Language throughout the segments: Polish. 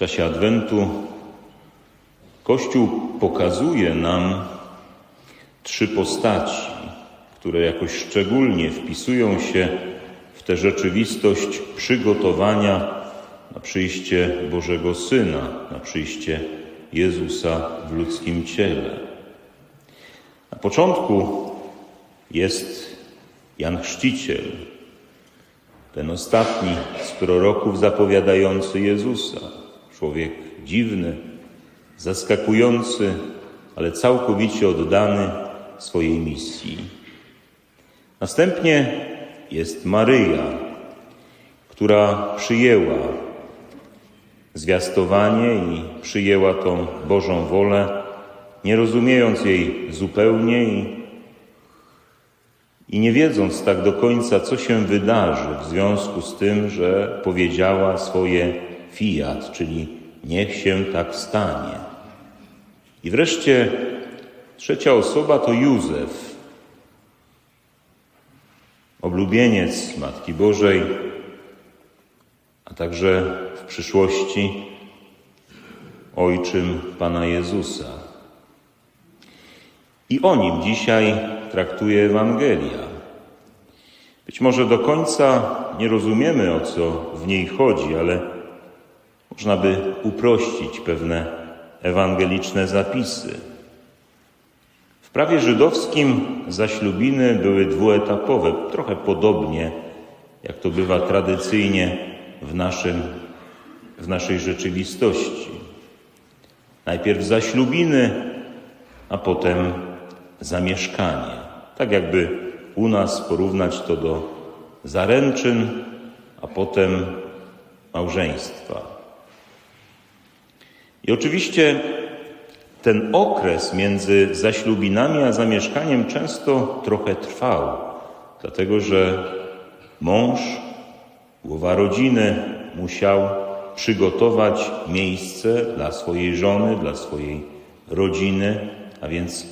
czasie Adwentu Kościół pokazuje nam trzy postaci, które jakoś szczególnie wpisują się w tę rzeczywistość przygotowania na przyjście Bożego Syna, na przyjście Jezusa w ludzkim ciele. Na początku jest Jan Chrzciciel, ten ostatni z proroków zapowiadający Jezusa. Człowiek dziwny, zaskakujący, ale całkowicie oddany swojej misji. Następnie jest Maryja, która przyjęła zwiastowanie i przyjęła tą Bożą wolę, nie rozumiejąc jej zupełnie i i nie wiedząc tak do końca, co się wydarzy w związku z tym, że powiedziała swoje fiat, czyli niech się tak stanie. I wreszcie trzecia osoba to Józef, oblubieniec Matki Bożej, a także w przyszłości ojczym Pana Jezusa. I o nim dzisiaj traktuje Ewangelia. Być może do końca nie rozumiemy, o co w niej chodzi, ale można by uprościć pewne ewangeliczne zapisy. W prawie żydowskim zaślubiny były dwuetapowe, trochę podobnie jak to bywa tradycyjnie w, naszym, w naszej rzeczywistości. Najpierw zaślubiny, a potem zamieszkanie. Tak jakby u nas porównać to do zaręczyn, a potem małżeństwa. I oczywiście ten okres między zaślubinami a zamieszkaniem często trochę trwał, dlatego że mąż, głowa rodziny musiał przygotować miejsce dla swojej żony, dla swojej rodziny, a więc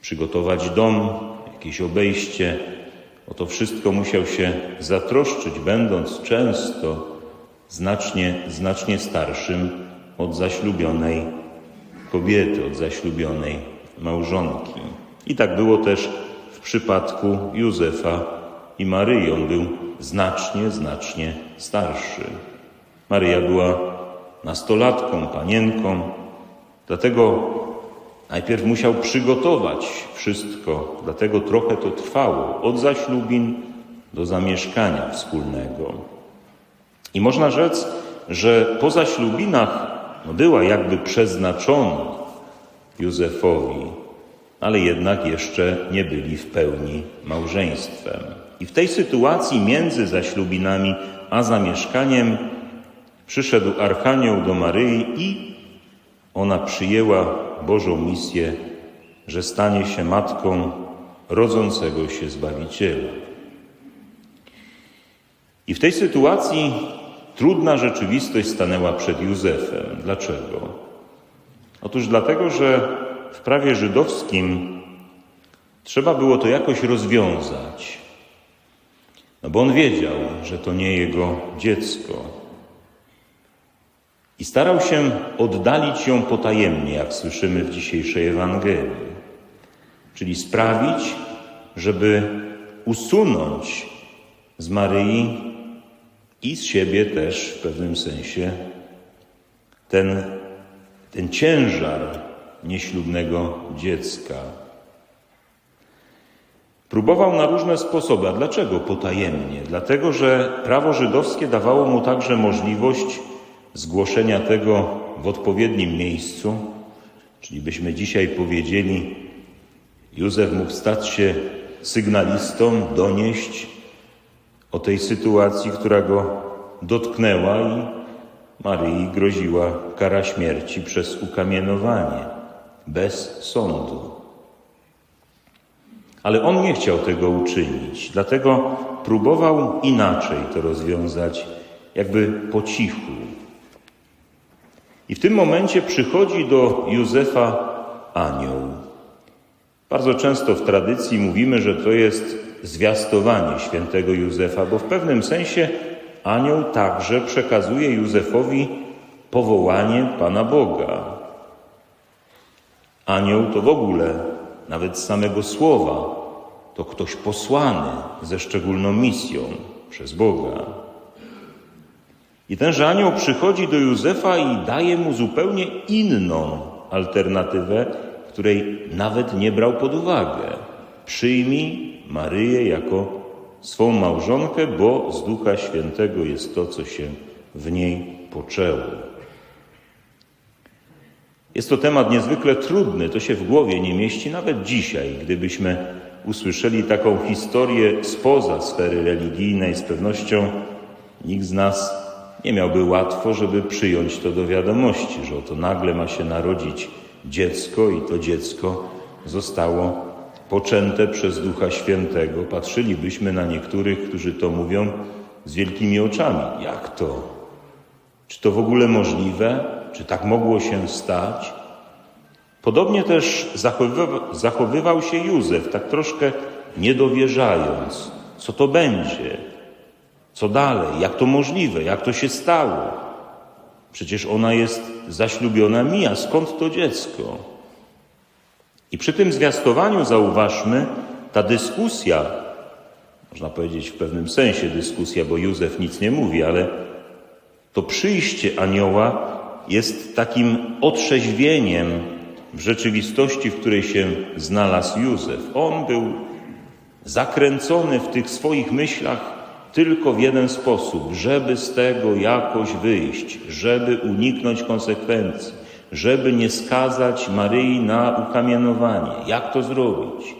przygotować dom, jakieś obejście. O to wszystko musiał się zatroszczyć, będąc często znacznie, znacznie starszym od zaślubionej kobiety, od zaślubionej małżonki. I tak było też w przypadku Józefa i Maryi. On był znacznie, znacznie starszy. Maryja była nastolatką, panienką, dlatego Najpierw musiał przygotować wszystko, dlatego trochę to trwało, od zaślubin do zamieszkania wspólnego. I można rzec, że po zaślubinach była jakby przeznaczona Józefowi, ale jednak jeszcze nie byli w pełni małżeństwem. I w tej sytuacji między zaślubinami a zamieszkaniem przyszedł Archanioł do Maryi i ona przyjęła Bożą misję, że stanie się matką rodzącego się Zbawiciela. I w tej sytuacji trudna rzeczywistość stanęła przed Józefem. Dlaczego? Otóż dlatego, że w prawie żydowskim trzeba było to jakoś rozwiązać. No bo on wiedział, że to nie jego dziecko. I starał się oddalić ją potajemnie, jak słyszymy w dzisiejszej Ewangelii. Czyli sprawić, żeby usunąć z Maryi i z siebie też w pewnym sensie ten, ten ciężar nieślubnego dziecka. Próbował na różne sposoby. A dlaczego potajemnie? Dlatego, że prawo żydowskie dawało mu także możliwość zgłoszenia tego w odpowiednim miejscu, czyli byśmy dzisiaj powiedzieli, Józef mógł stać się sygnalistą, donieść o tej sytuacji, która go dotknęła i Maryi groziła kara śmierci przez ukamienowanie, bez sądu. Ale on nie chciał tego uczynić, dlatego próbował inaczej to rozwiązać, jakby po cichu, i w tym momencie przychodzi do Józefa anioł. Bardzo często w tradycji mówimy, że to jest zwiastowanie świętego Józefa, bo w pewnym sensie anioł także przekazuje Józefowi powołanie Pana Boga. Anioł to w ogóle, nawet z samego słowa, to ktoś posłany ze szczególną misją przez Boga. I tenże anioł przychodzi do Józefa i daje mu zupełnie inną alternatywę, której nawet nie brał pod uwagę. Przyjmij Maryję jako swą małżonkę, bo z Ducha Świętego jest to, co się w niej poczęło. Jest to temat niezwykle trudny, to się w głowie nie mieści nawet dzisiaj, gdybyśmy usłyszeli taką historię spoza sfery religijnej, z pewnością nikt z nas nie miałby łatwo, żeby przyjąć to do wiadomości, że oto nagle ma się narodzić dziecko i to dziecko zostało poczęte przez Ducha Świętego. Patrzylibyśmy na niektórych, którzy to mówią z wielkimi oczami. Jak to? Czy to w ogóle możliwe? Czy tak mogło się stać? Podobnie też zachowywał, się Józef, tak troszkę niedowierzając, co to będzie, co dalej, jak to możliwe, jak to się stało. Przecież ona jest zaślubiona mi, a skąd to dziecko? I przy tym zwiastowaniu zauważmy, ta dyskusja, można powiedzieć w pewnym sensie dyskusja, bo Józef nic nie mówi, ale to przyjście anioła jest takim otrzeźwieniem w rzeczywistości, w której się znalazł Józef. On był zakręcony w tych swoich myślach tylko w jeden sposób, żeby z tego jakoś wyjść, żeby uniknąć konsekwencji, żeby nie skazać Maryi na ukamienowanie. Jak to zrobić?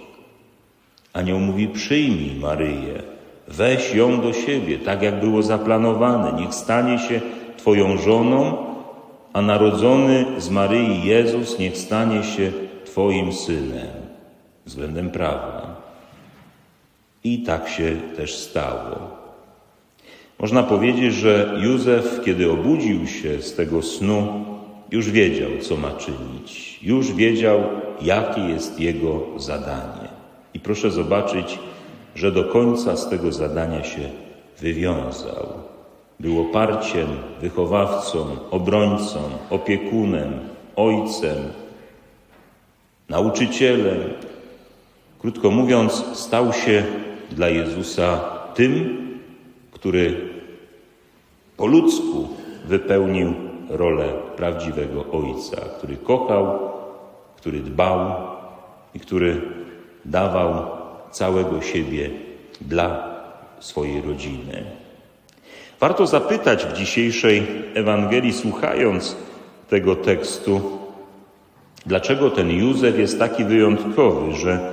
Anioł mówi: Przyjmij Maryję, weź ją do siebie, tak jak było zaplanowane, niech stanie się Twoją żoną, a narodzony z Maryi Jezus niech stanie się Twoim synem względem prawa. I tak się też stało. Można powiedzieć, że Józef, kiedy obudził się z tego snu, już wiedział, co ma czynić, już wiedział, jakie jest jego zadanie. I proszę zobaczyć, że do końca z tego zadania się wywiązał. Był oparciem, wychowawcą, obrońcą, opiekunem, ojcem, nauczycielem. Krótko mówiąc, stał się dla Jezusa tym, który po ludzku wypełnił rolę prawdziwego ojca, który kochał, który dbał i który dawał całego siebie dla swojej rodziny. Warto zapytać w dzisiejszej Ewangelii, słuchając tego tekstu, dlaczego ten Józef jest taki wyjątkowy, że,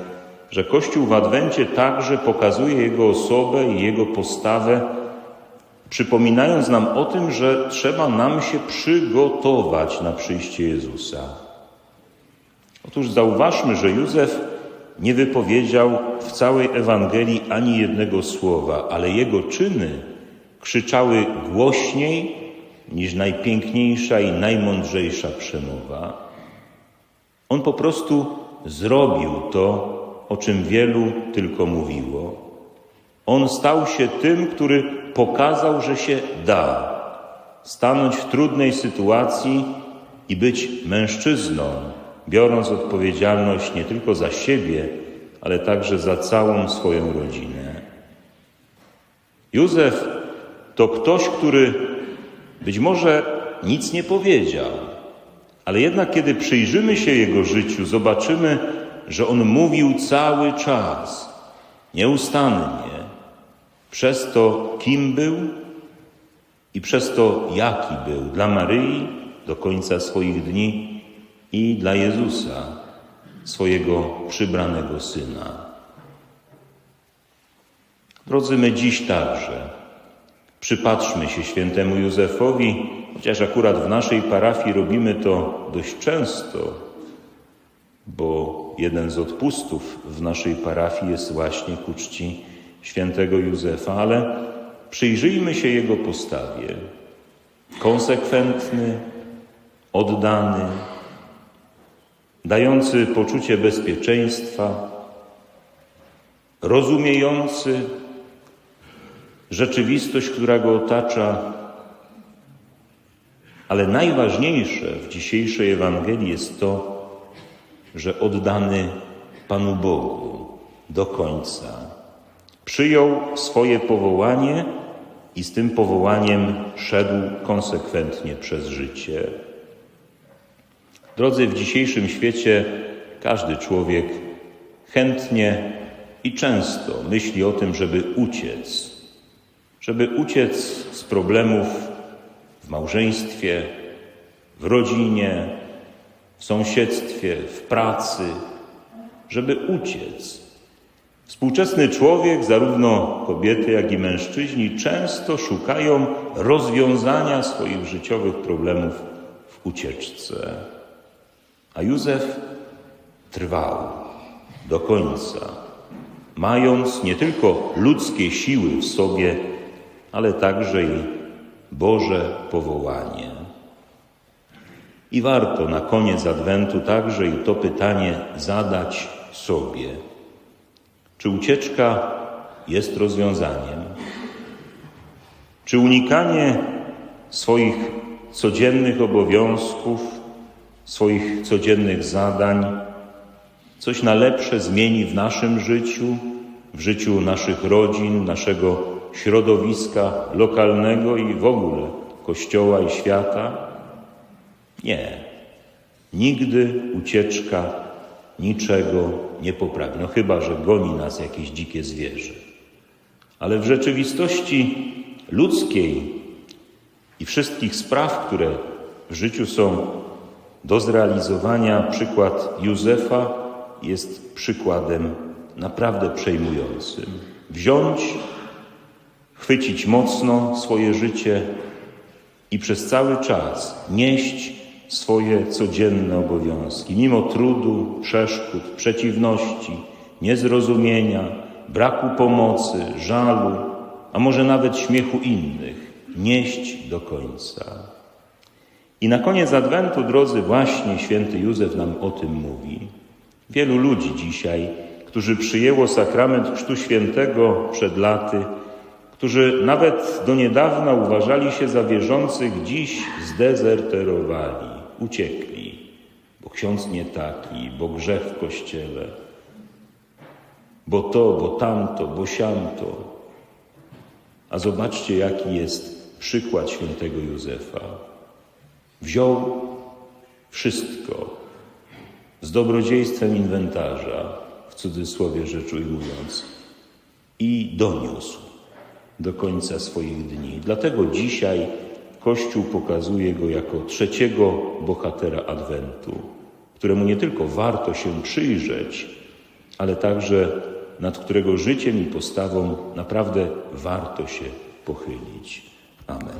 że Kościół w Adwencie także pokazuje jego osobę i jego postawę przypominając nam o tym, że trzeba nam się przygotować na przyjście Jezusa. Otóż zauważmy, że Józef nie wypowiedział w całej Ewangelii ani jednego słowa, ale jego czyny krzyczały głośniej niż najpiękniejsza i najmądrzejsza przemowa. On po prostu zrobił to, o czym wielu tylko mówiło. On stał się tym, który pokazał, że się da stanąć w trudnej sytuacji i być mężczyzną, biorąc odpowiedzialność nie tylko za siebie, ale także za całą swoją rodzinę. Józef to ktoś, który być może nic nie powiedział, ale jednak kiedy przyjrzymy się jego życiu, zobaczymy, że on mówił cały czas, nieustannie, przez to, kim był i przez to, jaki był dla Maryi do końca swoich dni i dla Jezusa, swojego przybranego Syna. Drodzy, my dziś także przypatrzmy się świętemu Józefowi, chociaż akurat w naszej parafii robimy to dość często, bo jeden z odpustów w naszej parafii jest właśnie ku czci świętego Józefa, ale przyjrzyjmy się jego postawie. Konsekwentny, oddany, dający poczucie bezpieczeństwa, rozumiejący rzeczywistość, która go otacza, Ale najważniejsze w dzisiejszej Ewangelii jest to, że oddany Panu Bogu do końca przyjął swoje powołanie i z tym powołaniem szedł konsekwentnie przez życie. Drodzy, w dzisiejszym świecie każdy człowiek chętnie i często myśli o tym, żeby uciec, żeby uciec z problemów w małżeństwie, w rodzinie, w sąsiedztwie, w pracy, żeby uciec. Współczesny człowiek, zarówno kobiety, jak i mężczyźni, często szukają rozwiązania swoich życiowych problemów w ucieczce. A Józef trwał do końca, mając nie tylko ludzkie siły w sobie, ale także i Boże powołanie. I warto na koniec Adwentu także i to pytanie zadać sobie. Czy ucieczka jest rozwiązaniem? Czy unikanie swoich codziennych obowiązków, swoich codziennych zadań coś na lepsze zmieni w naszym życiu, w życiu naszych rodzin, naszego środowiska lokalnego i w ogóle Kościoła i świata? Nie. Nigdy ucieczka niczego nie poprawi. No chyba, że goni nas jakieś dzikie zwierzę. Ale w rzeczywistości ludzkiej i wszystkich spraw, które w życiu są do zrealizowania, przykład Józefa jest przykładem naprawdę przejmującym. Wziąć, chwycić mocno swoje życie i przez cały czas nieść swoje codzienne obowiązki, mimo trudu, przeszkód, przeciwności, niezrozumienia, braku pomocy, żalu, a może nawet śmiechu innych, nieść do końca. I na koniec Adwentu, drodzy, właśnie święty Józef nam o tym mówi. Wielu ludzi dzisiaj, którzy przyjęło sakrament Chrztu Świętego przed laty, którzy nawet do niedawna uważali się za wierzących, dziś zdezerterowali, uciekli, bo ksiądz nie taki, bo grzech w kościele, bo to, bo tamto, bo siamto. A zobaczcie, jaki jest przykład świętego Józefa. Wziął wszystko z dobrodziejstwem inwentarza, w cudzysłowie rzecz ujmując, i doniósł do końca swoich dni. Dlatego dzisiaj Kościół pokazuje go jako trzeciego bohatera Adwentu, któremu nie tylko warto się przyjrzeć, ale także nad którego życiem i postawą naprawdę warto się pochylić. Amen.